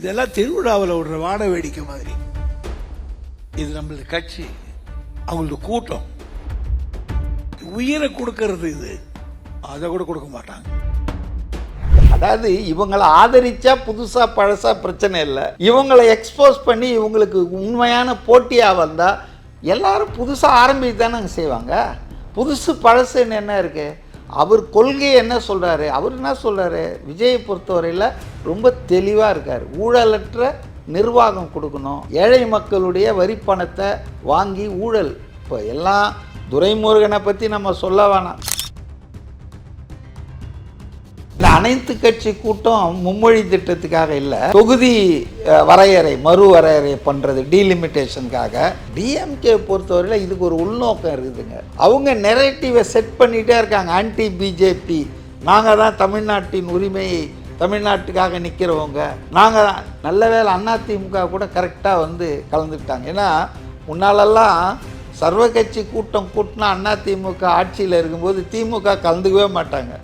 இதெல்லாம் திருவிழாவில் விடுற வாட வேடிக்கை மாதிரி. இது நம்மளது கட்சி அவங்களது கூட்டம். உயிரை கொடுக்கறது இது. அதை கூட கொடுக்க மாட்டாங்க. அதாவது இவங்களை ஆதரிச்சா புதுசா பழசா பிரச்சனை இல்லை. இவங்களை எக்ஸ்போஸ் பண்ணி இவங்களுக்கு உண்மையான போட்டியாக வந்தால் எல்லாரும் புதுசாக ஆரம்பித்து தானே செய்வாங்க? புதுசு பழசுன்னு என்ன இருக்குது அவர் கொள்கையை என்ன சொல்கிறாரு அவர் என்ன சொல்கிறாரு விஜயை பொறுத்தவரையில் ரொம்ப தெளிவாக இருக்கார். ஊழலற்ற நிர்வாகம் கொடுக்கணும். ஏழை மக்களுடைய வரி பணத்தை வாங்கி ஊழல். இப்போ எல்லாம் துரைமுருகனை பற்றி நம்ம சொல்ல வேணாம். இந்த அனைத்து கட்சி கூட்டம் மும்மொழி திட்டத்துக்காக இல்லை. தொகுதி வரையறை மறு வரையறை பண்ணுறது டீலிமிட்டேஷனுக்காக டிஎம்கே பொறுத்தவரையில் இதுக்கு ஒரு உள்நோக்கம் இருக்குதுங்க. அவங்க நெரேட்டிவை செட் பண்ணிகிட்டே இருக்காங்க. ஆன்டி பிஜேபி நாங்கள் தான் தமிழ்நாட்டின் உரிமையை தமிழ்நாட்டுக்காக நிற்கிறவங்க நாங்கள் தான் நல்ல வேளை அதிமுக கூட கரெக்டாக வந்து கலந்துக்கிட்டாங்க. ஏன்னா முன்னாலெல்லாம் சர்வ கட்சி கூட்டம் கூட்டினா அதிமுக ஆட்சியில் இருக்கும்போது திமுக கலந்துக்கவே மாட்டாங்க.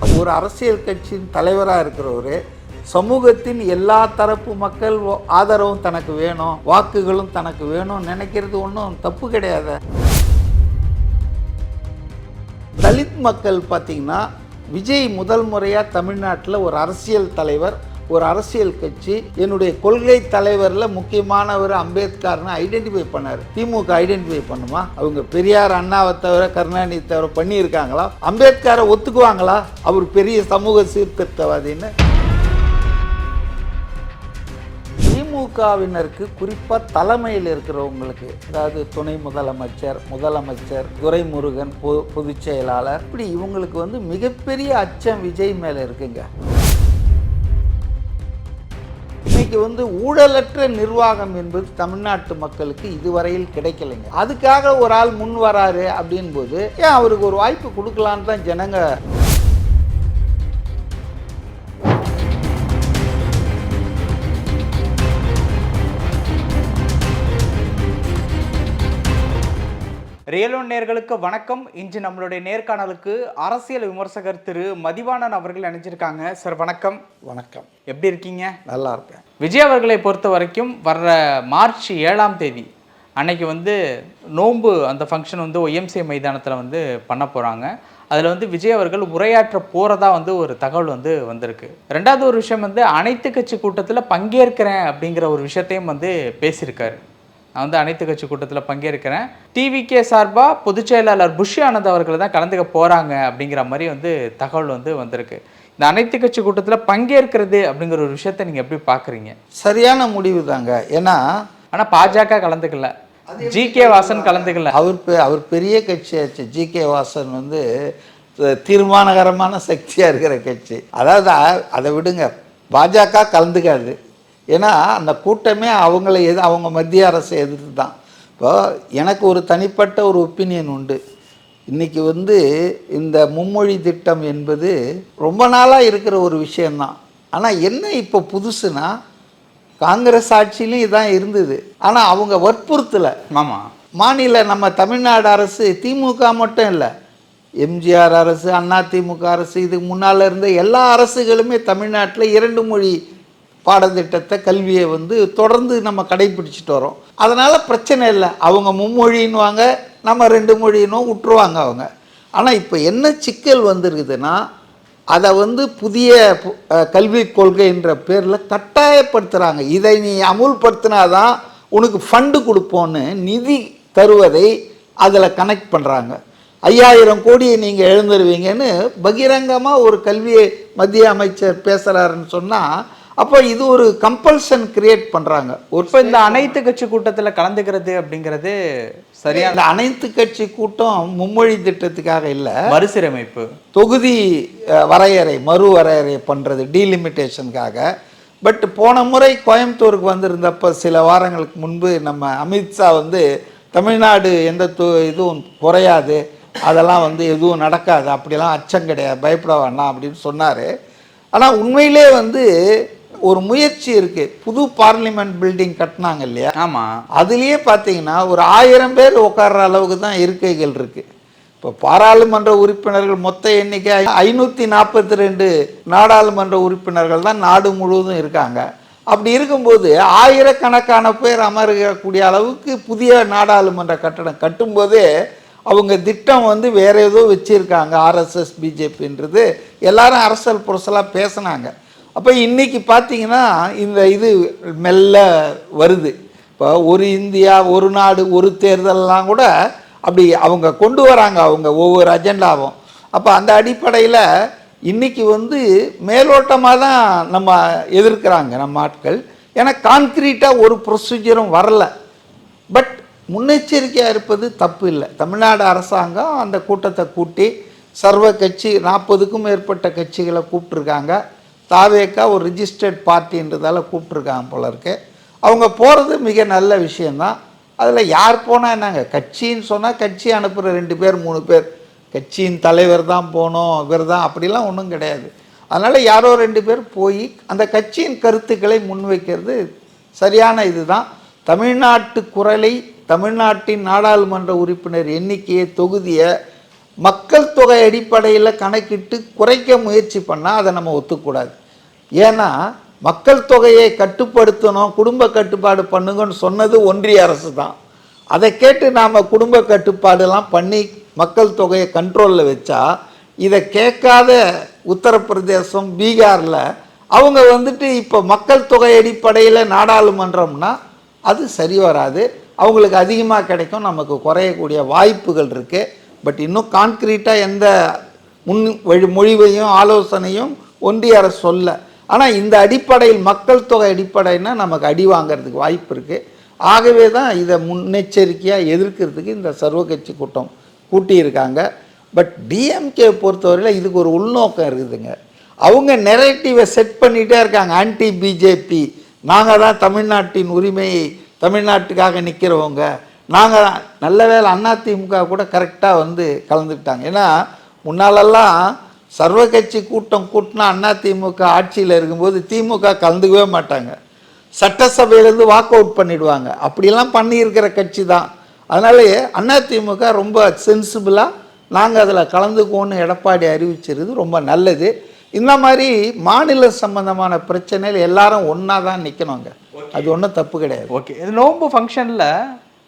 ஒரு அரசியல் கட்சியின் தலைவராக இருக்கிறவர் சமூகத்தின் எல்லா தரப்பு மக்கள் ஓ- ஆதரவும் தனக்கு வேணும் வாக்குகளும் தனக்கு வேணும் நினைக்கிறது ஒன்றும் தப்பு கிடையாது. தலித் மக்கள் பார்த்தீங்கன்னா விஜய் முதல் முறையாக தமிழ்நாட்டில் ஒரு அரசியல் தலைவர் ஒரு அரசியல் கட்சி என்னுடைய கொள்கை தலைவரில் முக்கியமானவர் அம்பேத்கர்னு ஐடென்டிஃபை பண்ணார். திமுக ஐடென்டிஃபை பண்ணுமா? அவங்க பெரியார் அண்ணாவை தவிர கருணாநிதி தவிர பண்ணியிருக்காங்களா? அம்பேத்கரை ஒத்துக்குவாங்களா? அவர் பெரிய சமூக சீர்திருத்தவாதின்னு. திமுகவினருக்கு குறிப்பாக தலைமையில் இருக்கிறவங்களுக்கு அதாவது துணை முதலமைச்சர் முதலமைச்சர் துரைமுருகன் பொ பொதுச் செயலாளர் இப்படி இவங்களுக்கு வந்து மிகப்பெரிய அச்சம் விஜய் மேலே இருக்குங்க. இன்றைக்கி வந்து ஊழலற்ற நிர்வாகம் என்பது தமிழ்நாட்டு மக்களுக்கு இதுவரையில் கிடைக்கலைங்க. அதுக்காக ஒரு ஆள் முன் வராரு அப்படின் போது ஏன் அவருக்கு ஒரு வாய்ப்பு கொடுக்கலான்னு தான் ஜனங்க ரியலோன் நேர்களுக்கு வணக்கம். இன்று நம்மளுடைய நேர்காணலுக்கு அரசியல் விமர்சகர் திரு மதிவாணன் அவர்கள் இணைஞ்சிருக்காங்க. சார் வணக்கம். வணக்கம். எப்படி இருக்கீங்க? நல்லா இருப்பேன் விஜய் அவர்களை பொறுத்த வரைக்கும் வர்ற மார்ச் ஏழாம் தேதி அன்னைக்கு வந்து நோன்பு அந்த ஃபங்க்ஷன் வந்து ஒய்எம்சிஏ மைதானத்தில் வந்து பண்ண போகிறாங்க அதில் வந்து விஜய் அவர்கள் உரையாற்ற போகிறதா வந்து ஒரு தகவல் வந்து வந்திருக்கு. ரெண்டாவது ஒரு விஷயம் வந்து அனைத்து கட்சி கூட்டத்தில் பங்கேற்கிறேன் அப்படிங்கிற ஒரு விஷயத்தையும் வந்து பேசியிருக்காரு. நான் வந்து அனைத்து கட்சி கூட்டத்தில் பங்கேற்கிறேன். டிவிகே சார்பாக பொதுச் செயலாளர் புஷி ஆனந்த் அவர்கள் தான் கலந்துக்க போகிறாங்க அப்படிங்கிற மாதிரி வந்து தகவல் வந்து வந்திருக்கு. இந்த அனைத்து கட்சி கூட்டத்தில் பங்கேற்கிறது அப்படிங்கிற ஒரு விஷயத்தை நீங்கள் எப்படி பார்க்குறீங்க சரியான முடிவு தாங்க. ஏன்னா ஆனால் பாஜக கலந்துக்கல. ஜி கே வாசன் கலந்துக்கல. அவர் அவர் பெரிய கட்சியாச்சு ஜி கே வாசன் வந்து தீர்மானகரமான சக்தியாக இருக்கிற கட்சி. அதாவது அதை விடுங்க. பாஜக கலந்துக்காது. ஏன்னா அந்த கூட்டமே அவங்கள எது அவங்க மத்திய அரசை எதிர்த்து தான் இப்போ எனக்கு ஒரு தனிப்பட்ட ஒரு ஒப்பீனியன் உண்டு. இன்றைக்கி வந்து இந்த மும்மொழி திட்டம் என்பது ரொம்ப நாளாக இருக்கிற ஒரு விஷயந்தான் ஆனால் என்ன இப்போ புதுசுனா காங்கிரஸ் ஆட்சியிலும் இதான் இருந்தது. ஆனால் அவங்க வற்புறுத்தலை. ஆமாம் மாநில நம்ம தமிழ்நாடு அரசு திமுக மட்டும் இல்லை. எம்ஜிஆர் அரசு அண்ணா திமுக அரசு இதுக்கு முன்னால் இருந்த எல்லா அரசுகளுமே தமிழ்நாட்டில் இரண்டு மொழி பாடத்திட்டத்தை கல்வியை வந்து தொடர்ந்து நம்ம கடைபிடிச்சிட்டு வரோம். அதனால் பிரச்சனை இல்லை. அவங்க மும்மொழின்னுவாங்க நம்ம ரெண்டு மொழின்னும் விட்டுருவாங்க அவங்க. ஆனால் இப்போ என்ன சிக்கல் வந்திருக்குதுன்னா அதை வந்து புதிய கல்விக் கொள்கைன்ற பேரில் கட்டாயப்படுத்துகிறாங்க இதை நீ அமுல்படுத்தினாதான் உனக்கு ஃபண்டு கொடுப்போன்னு நிதி தருவதை அதில் கனெக்ட் பண்ணுறாங்க ஐயாயிரம் கோடியை நீங்கள் எழுந்துருவீங்கன்னு பகிரங்கமாக ஒரு கல்வியை மத்திய அமைச்சர் பேசுகிறாருன்னு சொன்னால் அப்போ இது ஒரு கம்பல்ஷன் கிரியேட் பண்ணுறாங்க இப்போ இந்த அனைத்து கட்சி கூட்டத்தில் கலந்துக்கிறது அப்படிங்கிறது சரியான இந்த அனைத்து கட்சி கூட்டம் மும்மொழி திட்டத்துக்காக இல்லை. மறுசீரமைப்பு. தொகுதி வரையறை மறு வரையறை பண்ணுறது டீலிமிட்டேஷனுக்காக பட் போன முறை கோயம்புத்தூருக்கு வந்திருந்தப்போ சில வாரங்களுக்கு முன்பு நம்ம அமித்ஷா வந்து தமிழ்நாடு எந்த தொ இதுவும் குறையாது. அதெல்லாம் வந்து எதுவும் நடக்காது. அப்படிலாம் அச்சம் கிடையாது. பயப்பட வேண்டாம் அப்படின்னு சொன்னார். ஆனால் உண்மையிலே வந்து ஒரு முயற்சி இருக்குது புது பார்லிமெண்ட் பில்டிங் கட்டினாங்க இல்லையா? ஆமாம் அதுலேயே பார்த்தீங்கன்னா ஒரு ஆயிரம் பேர் உட்கார்ற அளவுக்கு தான் இருக்கைகள் இருக்குது இப்போ பாராளுமன்ற உறுப்பினர்கள் மொத்த எண்ணிக்கை ஐநூற்றி நாற்பத்தி ரெண்டு நாடாளுமன்ற உறுப்பினர்கள் தான் நாடு முழுவதும் இருக்காங்க. அப்படி இருக்கும்போது ஆயிரக்கணக்கான பேர் அமர்கக்கூடிய அளவுக்கு புதிய நாடாளுமன்ற கட்டடம் கட்டும்போதே அவங்க திட்டம் வந்து வேற ஏதோ வச்சுருக்காங்க. ஆர்எஸ்எஸ் பிஜேபின்றது எல்லாரும் அரசல் புரசலாக பேசுனாங்க. அப்போ இன்றைக்கி பார்த்தீங்கன்னா இந்த இது மெல்ல வருது. இப்போ ஒரு இந்தியா ஒரு நாடு ஒரு தேர்தல்லாம் கூட அப்படி அவங்க கொண்டு வராங்க அவங்க ஒவ்வொரு அஜெண்டாவும். அப்போ அந்த அடிப்படையில் இன்றைக்கி வந்து மேலோட்டமாக தான் நம்ம எதிர்க்கிறாங்க நம்ம ஆட்கள். ஏன்னா கான்க்ரீட்டாக ஒரு ப்ரொசீஜரும் வரல. பட் முன்னெச்சரிக்கையாக இருப்பது தப்பு இல்லை. தமிழ்நாடு அரசாங்கம் அந்த கூட்டத்தை கூட்டி சர்வ கட்சி நாற்பதுக்கும் மேற்பட்ட கட்சிகளை கூப்பிட்ருக்காங்க தாவேக்கா ஒரு ரிஜிஸ்டர்ட் பார்ட்டின்றதால கூப்பிட்ருக்காங்க போல இருக்கு. அவங்க போகிறது மிக நல்ல விஷயந்தான் அதில் யார் போனால் என்னங்க? கட்சின்னு சொன்னால் கட்சி அனுப்புகிற ரெண்டு பேர் மூணு பேர். கட்சியின் தலைவர் தான் போகணும் இவர் தான் அப்படிலாம் ஒன்றும் கிடையாது. அதனால் யாரோ ரெண்டு பேர் போய் அந்த கட்சியின் கருத்துக்களை முன்வைக்கிறது சரியான இதுதான். தமிழ்நாட்டு குரலை தமிழ்நாட்டின் நாடாளுமன்ற உறுப்பினர் எண்ணிக்கையை தொகுதியை மக்கள் தொகை அடிப்படையில் கணக்கிட்டு குறைக்க முயற்சி பண்ணால் அதை நம்ம ஒத்துக்கூடாது. ஏன்னா மக்கள் தொகையை கட்டுப்படுத்தணும் குடும்ப கட்டுப்பாடு பண்ணுங்கன்னு சொன்னது ஒன்றிய அரசு தான். அதை கேட்டு நாம் குடும்ப கட்டுப்பாடெல்லாம் பண்ணி மக்கள் தொகையை கண்ட்ரோலில் வச்சா இதை கேட்காத உத்தரப்பிரதேசம் பீகாரில் அவங்க வந்துட்டு இப்போ மக்கள் தொகை அடிப்படையில் நாடாளுமன்றம்னா அது சரி வராது. அவங்களுக்கு அதிகமாக கிடைக்கும் நமக்கு குறையக்கூடிய வாய்ப்புகள் இருக்குது பட் இன்னும் கான்க்ரீட்டாக எந்த முன் வழி மொழிவையும் ஆலோசனையும் ஒன்றிய அரசு சொல்ல. ஆனால் இந்த அடிப்படையில் மக்கள் தொகை அடிப்படைன்னா நமக்கு அடி வாங்குறதுக்கு வாய்ப்பு இருக்குது ஆகவே தான் இதை முன்னெச்சரிக்கையாக எதிர்க்கிறதுக்கு இந்த சர்வ கட்சி கூட்டம் கூட்டியிருக்காங்க. பட் டிஎம்கே பொறுத்தவரையில் இதுக்கு ஒரு உள்நோக்கம் இருக்குதுங்க. அவங்க நெரேட்டிவை செட் பண்ணிகிட்டே இருக்காங்க. ஆன்டி பிஜேபி நாங்கள் தான் தமிழ்நாட்டின் உரிமையை தமிழ்நாட்டுக்காக நிற்கிறவங்க நாங்கள் நல்ல வேளை அதிமுக கூட கரெக்டாக வந்து கலந்துக்கிட்டாங்க. ஏன்னா முன்னாலெல்லாம் சர்வ கட்சி கூட்டம் கூட்டினா அதிமுக ஆட்சியில் இருக்கும்போது திமுக கலந்துக்கவே மாட்டாங்க. சட்டசபையிலேருந்து வாக் அவுட் பண்ணிடுவாங்க. அப்படிலாம் பண்ணியிருக்கிற கட்சி தான். அதனாலேயே அதிமுக ரொம்ப சென்சிபிளாக நாங்கள் அதில் கலந்துக்குவோன்னு எடப்பாடி அறிவிச்சிருது. ரொம்ப நல்லது. இந்த மாதிரி மாநில சம்பந்தமான பிரச்சனையில் எல்லாரும் ஒன்றா தான் நிற்கணுங்க அது ஒன்றும் தப்பு கிடையாது. ஓகே. இது நோன்பு ஃபங்க்ஷனில்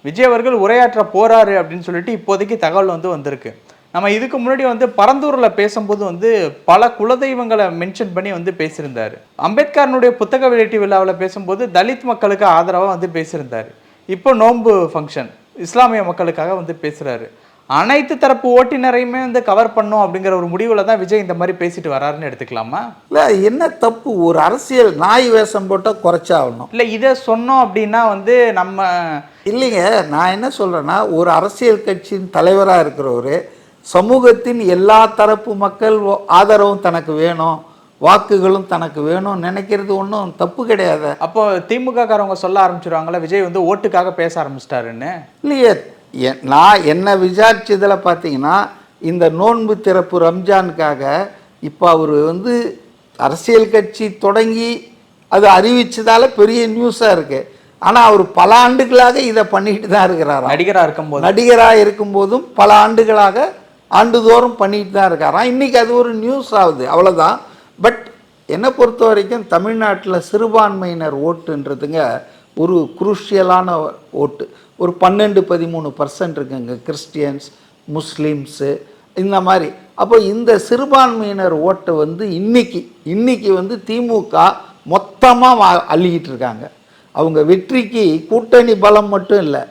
விஜய் அவர்கள் உரையாற்ற போறாரு அப்படின்னு சொல்லிட்டு இப்போதைக்கு தகவல் வந்து வந்திருக்கு. நம்ம இதுக்கு முன்னாடி வந்து பரந்தூரில் பேசும்போது வந்து பல குலதெய்வங்களை மென்ஷன் பண்ணி வந்து பேசியிருந்தாரு. அம்பேத்கரனுடைய புத்தக வெளியீட்டு விழாவில் பேசும்போது தலித் மக்களுக்கு ஆதரவாக வந்து பேசியிருந்தாரு. இப்போ நோன்பு ஃபங்க்ஷன் இஸ்லாமிய மக்களுக்காக வந்து பேசுகிறாரு அனைத்து தரப்பு ஓட்டினரையுமே வந்து கவர் பண்ணும் அப்படிங்கிற ஒரு முடிவில் தான் விஜய் இந்த மாதிரி பேசிட்டு வராருன்னு எடுத்துக்கலாமா? இல்லை என்ன தப்பு? ஒரு அரசியல் நாய் வேஷம் போட்டால் குறைச்சாகணும். இல்லை இதை சொன்னோம் அப்படின்னா வந்து நம்ம இல்லைங்க நான் என்ன சொல்கிறேன்னா ஒரு அரசியல் கட்சியின் தலைவராக இருக்கிறவர் சமூகத்தின் எல்லா தரப்பு மக்கள் ஆதரவும் தனக்கு வேணும் வாக்குகளும் தனக்கு வேணும் நினைக்கிறது ஒன்றும் தப்பு கிடையாது. அப்போ திமுக காரவங்க சொல்ல ஆரம்பிச்சிருவாங்களா விஜய் வந்து ஓட்டுக்காக பேச ஆரம்பிச்சிட்டாருன்னு? இல்லையே நான் என்ன விசாரிச்சதில் பார்த்தீங்கன்னா இந்த நோன்பு திறப்பு ரம்ஜானுக்காக இப்போ அவர் வந்து அரசியல் கட்சி தொடங்கி அது அறிவிச்சதால பெரிய நியூஸாக இருக்குது ஆனால் அவர் பல ஆண்டுகளாக இதை பண்ணிட்டு தான் இருக்கிறாராம். நடிகரா இருக்கும்போது. நடிகராக இருக்கும்போதும் பல ஆண்டுகளாக ஆண்டுதோறும் பண்ணிட்டு தான் இருக்காராம். இன்றைக்கி அது ஒரு நியூஸ் ஆகுது. அவ்வளோதான் பட் என்னை பொறுத்த வரைக்கும் தமிழ்நாட்டில் சிறுபான்மையினர் ஓட்டுன்றதுங்க ஒரு குரூஷியலான ஓட்டு. ஒரு பன்னெண்டு பதிமூணு பர்சன்ட் இருக்குங்க. கிறிஸ்டியன்ஸ் முஸ்லீம்ஸு இந்த மாதிரி. அப்போ இந்த சிறுபான்மையினர் ஓட்டை வந்து இன்னைக்கு இன்னைக்கு வந்து திமுக மொத்தமாக அள்ளிக்கிட்டு இருக்காங்க. அவங்க வெற்றிக்கு கூட்டணி பலம் மட்டும் இல்லை.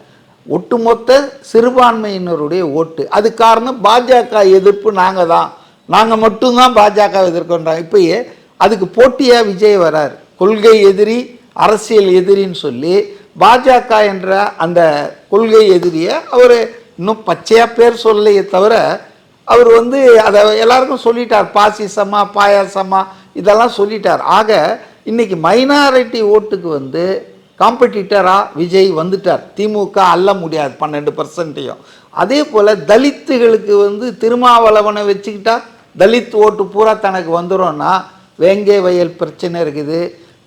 ஒட்டுமொத்த சிறுபான்மையினருடைய ஓட்டு. அது காரணம் பாஜக எதிர்ப்பு நாங்கள் தான். நாங்கள் மட்டும்தான் பாஜக எதிர்க்கின்றோம் இப்பயே அதுக்கு போட்டியாக விஜய் வரார். கொள்கை எதிரி அரசியல் எதிரின்னு சொல்லி பாஜக என்ற அந்த கொள்கை எதிரியை அவர் இன்னும் பச்சையாக பேர் சொல்லலையே தவிர அவர் வந்து அதை எல்லாருக்கும் சொல்லிட்டார். பாசிசமா பாயாசமா இதெல்லாம் சொல்லிட்டார். ஆக இன்றைக்கி மைனாரிட்டி ஓட்டுக்கு வந்து காம்படிட்டராக விஜய் வந்துட்டார். திமுக அல்ல முடியாது பன்னெண்டு பர்சன்ட்டையும் அதே போல் தலித்துகளுக்கு வந்து திருமாவளவனை வச்சுக்கிட்டா தலித் ஓட்டு பூரா தனக்கு வந்துடும்னா வேங்கை வயல் பிரச்சனை இருக்குது.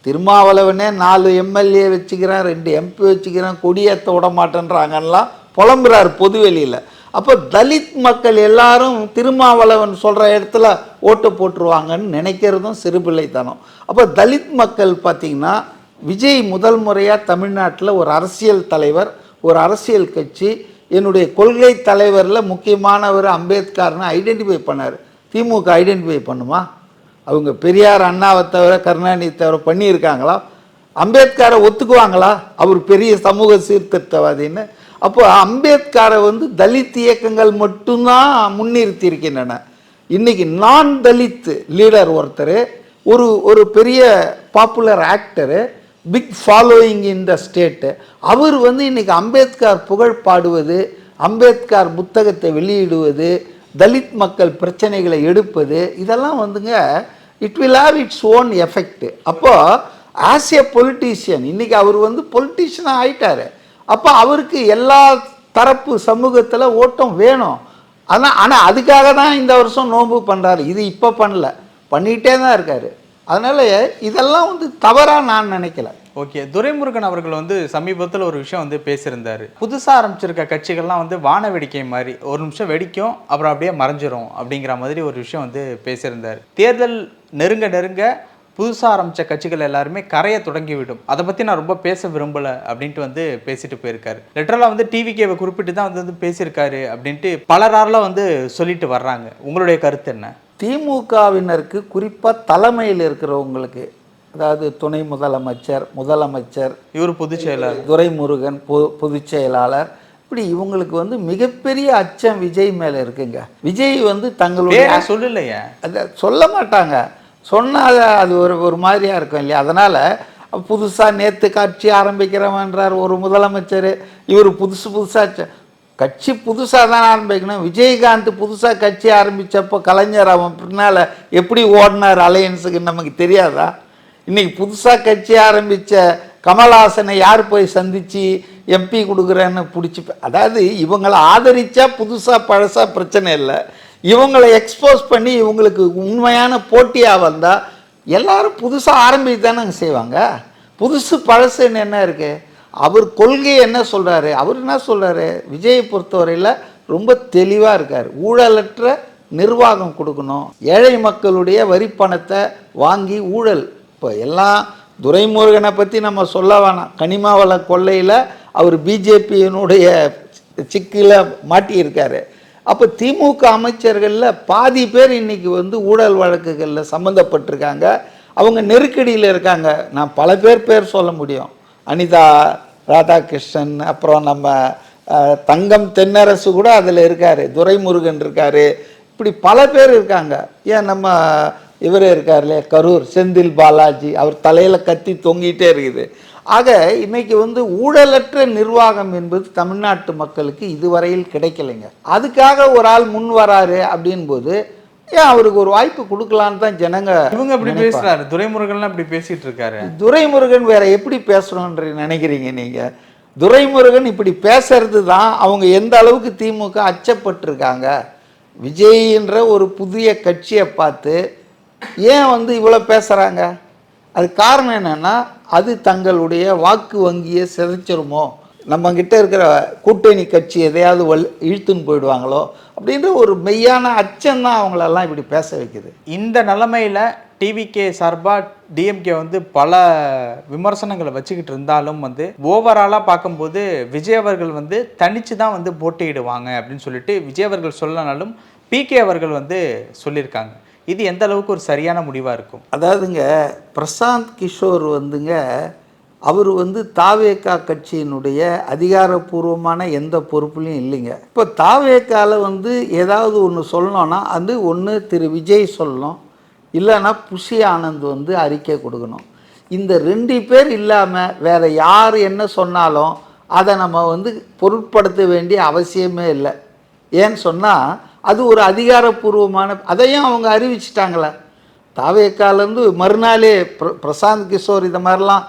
திருமாவளவனே நாலு எம்எல்ஏ வச்சுக்கிறேன் ரெண்டு எம்பி வச்சுக்கிறேன் கொடியேற்ற விட மாட்டேன்றாங்கலாம் புலம்புறாரு பொதுவெளியில். அப்போ தலித் மக்கள் எல்லாரும் திருமாவளவன் சொல்கிற இடத்துல ஓட்டு போட்டுருவாங்கன்னு நினைக்கிறதும் சிறுபிள்ளைத்தனம் அப்போ தலித் மக்கள் பார்த்திங்கன்னா விஜய் முதல் முறையாக தமிழ்நாட்டில் ஒரு அரசியல் தலைவர் ஒரு அரசியல் கட்சி என்னுடைய கொள்கை தலைவரில் முக்கியமானவர் அம்பேத்கர்னு ஐடென்டிஃபை பண்ணார். திமுக ஐடென்டிஃபை பண்ணுமா? அவங்க பெரியார் அண்ணாவை தவிர கருணாநிதி தவிர பண்ணியிருக்காங்களா? அம்பேத்கரை ஒத்துக்குவாங்களா? அவர் பெரிய சமூக சீர்திருத்தவாதின்னு. அப்போ அம்பேத்கரை வந்து தலித் இயக்கங்கள் மட்டும்தான் முன்னிறுத்தி இருக்கின்றன இன்றைக்கி நான் தலித் லீடர் ஒருத்தர் ஒரு ஒரு பெரிய popular actor big following in the state அவர் வந்து இன்னைக்கு அம்பேத்கர் புகழ் பாடுவது அம்பேத்கர் புத்தகத்தை வெளியிடுவது தலித் மக்கள் பிரச்சனைகளை எடுப்பது இதெல்லாம் வந்துங்க it will have its own effect அப்போது ஆஸ் எ பொலிட்டீஷியன் இன்னைக்கு அவர் வந்து பொலிட்டீஷியனாக ஆயிட்டார். அப்போ அவருக்கு எல்லா தரப்பு சமூகத்தில் ஓட்டம் வேணும். ஆனால் ஆனால் அதுக்காக தான் இந்த வருஷம் நோன்பு பண்ணுறாரு இது இப்போ பண்ணல. பண்ணிகிட்டே தான் இருக்காரு. அதனால் இதெல்லாம் வந்து தவறாக நான் நினைக்கல. ஓகே துரைமுருகன் அவர்கள் வந்து சமீபத்தில் ஒரு விஷயம் வந்து பேசியிருந்தார். புதுசாக ஆரம்பிச்சிருக்க கட்சிகள்லாம் வந்து வான வேடிக்கை மாதிரி ஒரு நிமிஷம் வெடிக்கும் அப்புறம் அப்படியே மறைஞ்சிரும் அப்படிங்கிற மாதிரி ஒரு விஷயம் வந்து பேசியிருந்தார். தேர்தல் நெருங்க நெருங்க புதுசாக ஆரம்பித்த கட்சிகள் எல்லாருமே கரையை தொடங்கிவிடும். அதை பற்றி நான் ரொம்ப பேச விரும்பலை அப்படின்ட்டு வந்து பேசிட்டு போயிருக்காரு. லிட்டரலாக வந்து டிவிகேவை குறிப்பிட்டு தான் வந்து வந்து பேசியிருக்காரு அப்படின்ட்டு பலராரில் வந்து சொல்லிட்டு வர்றாங்க. உங்களுடைய கருத்து என்ன? திமுகவினருக்கு குறிப்பாக தலைமையில் இருக்கிறவங்களுக்கு அதாவது துணை முதலமைச்சர் முதலமைச்சர் இவர் பொதுச் செயலாளர். துரைமுருகன் பொ பொதுச் செயலாளர் இப்படி இவங்களுக்கு வந்து மிகப்பெரிய அச்சம் விஜய் மேலே இருக்குங்க. விஜய் வந்து தங்களுடைய சொல்லலையே. அதை சொல்ல மாட்டாங்க. சொன்னால் அது ஒரு ஒரு மாதிரியாக இருக்கும் இல்லையா? அதனால் புதுசாக நேற்று கட்சி ஆரம்பிக்கிறவன்றார் ஒரு முதலமைச்சர். இவர் புதுசு புதுசாக கட்சி புதுசாக தான் ஆரம்பிக்கணும். விஜயகாந்த் புதுசாக கட்சி ஆரம்பித்தப்போ கலைஞர் அவன் பின்னால் எப்படி ஓடினார் அலையன்ஸுக்கு நமக்கு தெரியாதா? இன்றைக்கி புதுசாக கட்சி ஆரம்பித்த கமல்ஹாசனை யார் போய் சந்தித்து எம்பி கொடுக்குறேன்னு பிடிச்சி அதாவது இவங்களை ஆதரித்தா புதுசாக பழசாக பிரச்சனை இல்லை. இவங்களை எக்ஸ்போஸ் பண்ணி இவங்களுக்கு உண்மையான போட்டியாக வந்தால் எல்லாரும் புதுசாக ஆரம்பித்து தானே செய்வாங்க. புதுசு பழசுன்னு என்ன இருக்குது அவர் கொள்கை என்ன சொல்கிறாரு அவர் என்ன சொல்கிறாரு விஜயை பொறுத்தவரையில் ரொம்ப தெளிவாக இருக்கார். ஊழலற்ற நிர்வாகம் கொடுக்கணும். ஏழை மக்களுடைய வரி பணத்தை வாங்கி ஊழல். இப்போ எல்லாம் துரைமுருகனை பற்றி நம்ம சொல்ல வேணாம். கனிமாவள கொள்ளையில் அவர் பிஜேபியினுடைய சிக்கில் மாட்டியிருக்காரு. அப்போ திமுக அமைச்சர்களில் பாதி பேர் இன்னைக்கு வந்து ஊழல் வழக்குகளில் சம்மந்தப்பட்டிருக்காங்க அவங்க நெருக்கடியில் இருக்காங்க. நான் பல பேர் பேர் சொல்ல முடியும். அனிதா ராதாகிருஷ்ணன் அப்புறம் நம்ம தங்கம் தென்னரசு கூட அதில் இருக்கார் துரைமுருகன் இருக்கார். இப்படி பல பேர் இருக்காங்க. ஏன் நம்ம இவர் இருக்கார் இல்லையா? கரூர் செந்தில் பாலாஜி அவர் தலையில் கத்தி தொங்கிட்டே இருக்குது. ஆக இன்னைக்கு வந்து ஊழலற்ற நிர்வாகம் என்பது தமிழ்நாட்டு மக்களுக்கு இதுவரையில் கிடைக்கலைங்க. அதுக்காக ஒரு ஆள் முன் வராரு அப்படின்போது ஏன் அவருக்கு ஒரு வாய்ப்பு கொடுக்கலான்னு தான் ஜனங்க இவங்க இப்படி பேசுறாரு. துரைமுருகன்லாம் இப்படி பேசிட்டு இருக்காரு. துரைமுருகன் வேற எப்படி பேசணுன்ற நினைக்கிறீங்க நீங்க? துரைமுருகன் இப்படி பேசுறது தான் அவங்க எந்த அளவுக்கு திமுக அச்சப்பட்டிருக்காங்க? விஜய்ன்ற ஒரு புதிய கட்சியை பார்த்து ஏன் வந்து இவ்வளோ பேசுகிறாங்க அது காரணம் என்னன்னா அது தங்களுடைய வாக்கு வங்கியை சிதைச்சிருமோ? நம்ம கிட்ட இருக்கிற கூட்டணி கட்சி எதையாவது வல் இழுத்துன்னு போயிடுவாங்களோ அப்படின்ற ஒரு மெய்யான அச்சம் தான் அவங்களெல்லாம் இப்படி பேச வைக்குது. இந்த நிலமையில டிவிகே சார்பாக டிஎம்கே வந்து பல விமர்சனங்களை வச்சுக்கிட்டு இருந்தாலும் வந்து ஓவராலாக பார்க்கும்போது விஜய் அவர்கள் வந்து தனிச்சு தான் வந்து போட்டியிடுவாங்க அப்படின்னு சொல்லிட்டு விஜய் அவர்கள் சொல்லனாலும் பிகே அவர்கள் வந்து சொல்லியிருக்காங்க. இது எந்த அளவுக்கு ஒரு சரியான முடிவாக இருக்கும்? அதாவதுங்க பிரசாந்த் கிஷோர் வந்துங்க அவர் வந்து தாவேக்கா கட்சியினுடைய அதிகாரப்பூர்வமான எந்த பொறுப்புலையும் இல்லைங்க. இப்போ தாவேக்கால வந்து ஏதாவது ஒன்று சொல்லணும்னா அது ஒன்று திரு விஜய் சொல்லணும். இல்லைன்னா புஷி ஆனந்த் வந்து அறிக்கை கொடுக்கணும். இந்த ரெண்டு பேர் இல்லாமல் வேறு யார் என்ன சொன்னாலும் அதை நம்ம வந்து பொருட்படுத்த வேண்டிய அவசியமே இல்லை. ஏன்னு சொன்னால் அது ஒரு அதிகாரப்பூர்வமான அதையும் அவங்க அறிவிச்சிட்டாங்களே. தாவேக்காலேருந்து மறுநாளே பிர பிரசாந்த் கிஷோர் இதை மாதிரிலாம்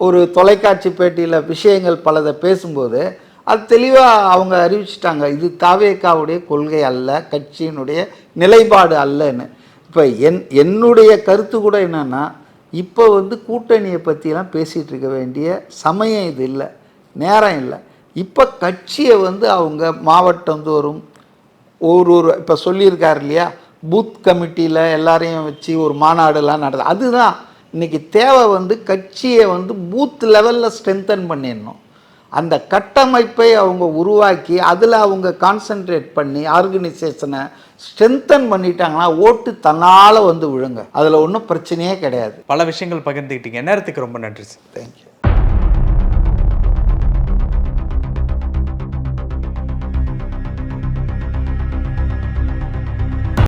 ஒரு தொலைக்காட்சி பேட்டியில் விஷயங்கள் பலதை பேசும்போது அது தெளிவாக அவங்க அறிவிச்சிட்டாங்க இது தாவேக்காவுடைய கொள்கை அல்ல கட்சியினுடைய நிலைப்பாடு அல்லன்னு. இப்போ என் என்னுடைய கருத்து கூட என்னென்னா இப்போ வந்து கூட்டணியை பற்றிலாம் பேசிகிட்டு இருக்க வேண்டிய சமயம் இது இல்லை நேரம் இல்லை. இப்போ கட்சியை வந்து அவங்க மாவட்டம் தோறும் ஒரு ஒரு இப்போ சொல்லியிருக்காரு இல்லையா பூத் கமிட்டியில் எல்லாரையும் வச்சு ஒரு மாநாடுலாம் நடக்குது அதுதான் இன்னைக்கு தேவை வந்து கட்சியை வந்து பூத் லெவலில் ஸ்ட்ரென்தன் பண்ணிடணும். அந்த கட்டமைப்பை அவங்க உருவாக்கி அதில் அவங்க கான்சென்ட்ரேட் பண்ணி ஆர்கனைசேஷனை ஸ்ட்ரென்தன் பண்ணிட்டாங்கன்னா ஓட்டு தன்னால் வந்து விழுங்க. அதில் ஒன்றும் பிரச்சனையே கிடையாது. பல விஷயங்கள் பகிர்ந்துக்கிட்டீங்க நேரத்துக்கு ரொம்ப நன்றி சார் தேங்க்யூ